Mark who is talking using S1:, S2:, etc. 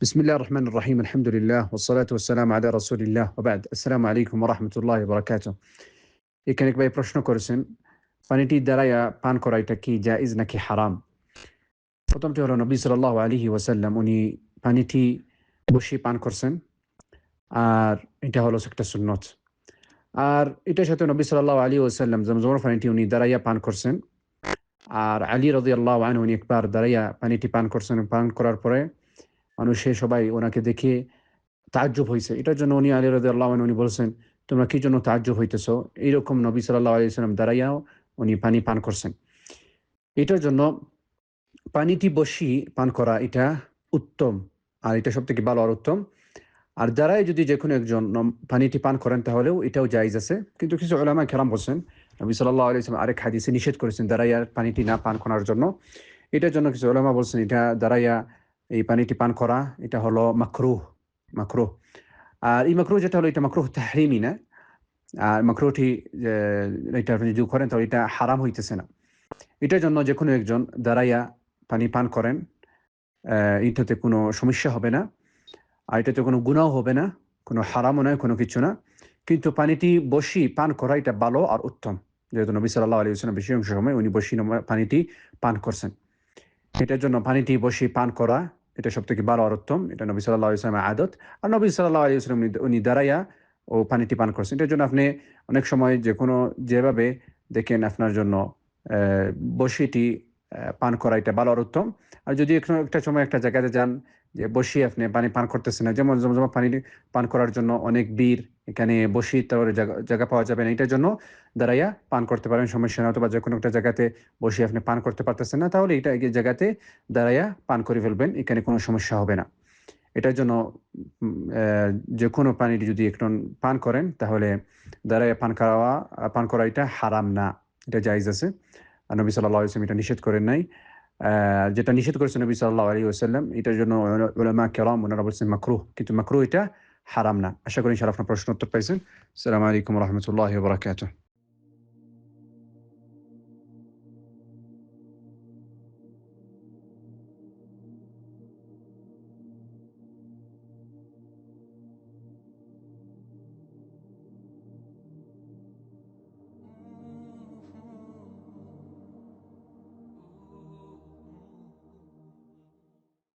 S1: بسم الله الرحمن الرحيم الحمد لله والصلاة والسلام على رسول الله وبعد السلام عليكم ورحمة الله وبركاته এখানে ভাই প্রশ্ন করেছেন পানিটি দ্বারাইয়া পান করা এটা কি জায়েজ নাকি হারাম প্রথমটি হলো নবী সাল্লাল্লাহু আলাইহি ওয়াসাল্লাম উনি পানিটি বসিয়ে পান করছেন আর এটা হলো একটা সুন্নত আর এটার সাথে নবী সাল্লাল্লাহু আলাইহি ওয়াসাল্লাম জমজমের পানিটি উনি দাঁড়াইয়া পান করছেন আর আলী রাদিয়াল্লাহু আনহু উনি একবার দাঁড়াইয়া পানিটি পান করছেন পান করার পরে মানুষে সবাই ওনাকে দেখে তাজ্জব হয়েছে এটার জন্য উনি আলী রাজি আল্লাহ উনি বলছেন, তোমরা কি জন্য তাজ্জব হইতেছ? এইরকম নবী সাল্লাহ আলাইসাল্লাম দাঁড়াইয়াও উনি পানি পান করছেন। এটার জন্য পানিটি বসি পান করা এটা উত্তম, আর এটা সব থেকে ভালো আর উত্তম। আর দ্বারাই যদি যে কোনো একজন পানিটি পান করেন তাহলেও এটাও জায়জ আছে। কিন্তু কিছু ওলামা খেলাম বলছেন, নবী সাল্লাহ আলাইসলাম আরেক হাদিসে নিষেধ করেছেন, দাঁড়াইয়া পানিটি না পান করার জন্য। এটার জন্য কিছু ওলামা বলছেন, এটা দাঁড়াইয়া এই পানিটি পান করা, এটা হলো মাকরুহ মাকরুহ। আর এই মাকরুহ যেটা হলো, এটা মাকরুহ তাহরিমি না। আর মাকরুহটি এটা আপনি যদি করেন, তাহলে এটা হারাম হইতেছে না। এটার জন্য যে কোনো একজন দাঁড়াইয়া পানি পান করেন এটাতে কোনো সমস্যা হবে না। আর এটাতে কোনো গুণাও হবে না, কোনো হারামও নয়, কোনো কিছু না। কিন্তু পানিটি বসি পান করা, এটা ভালো আর উত্তম। যেহেতু নবী সাল্লাহ আলী ইসলাম বেশি অংশ সময় উনি বসি পানিটি পান করছেন। এটার জন্য পানিটি বসি পান করা এটা সব থেকে বারো অর্থম এটা নবী সাল্লাহ ইসলামের আদত। আর নবী সাল্লাহ আলী ইসলাম উনি দাঁড়াইয়া ও পানিটি পান করছেন। এটার জন্য আপনি অনেক সময় যে কোনো যেভাবে দেখেন আপনার জন্য বসিটি পান করা এটা ভালো অর্থম আর যদি একটা সময় একটা জায়গাতে যান, যে বসিয়ে আপনি পানি পান করতেছেন না, যেমন জমজমা পানি পান করার জন্য অনেক বীর এখানে বসি তারপরে জায়গা- পাওয়া যাবে না। এটার জন্য দাঁড়াইয়া পান করতে পারেন সমস্যা না অথবা যে কোনো একটা জায়গাতে বসে আপনি পান করতে পারতেছেন না, তাহলে এটা জায়গাতে দাঁড়াইয়া পান করে ফেলবেন, এখানে কোনো সমস্যা হবে না। এটার জন্য যে কোনো পানিটি যদি একটু পান করেন, তাহলে দাঁড়াইয়া পান করা পান করা এটা হারাম না, এটা জায়েজ আছে। নবী সাল্লাহ ইসলাম এটা নিষেধ করেন নাই। যেটা নিষেধ করেছে নবী সাল্লাহ আলী ওসাল্লাম এটার জন্য ওনারা বলছেন মাকরুহ, কিন্তু মাকরুহ এটা হারাম না। আশা করি আপনার প্রশ্ন উত্তর পাইছেন আসসালামু আলাইকুম রহমতুল্লাহ বরাকাতুহ।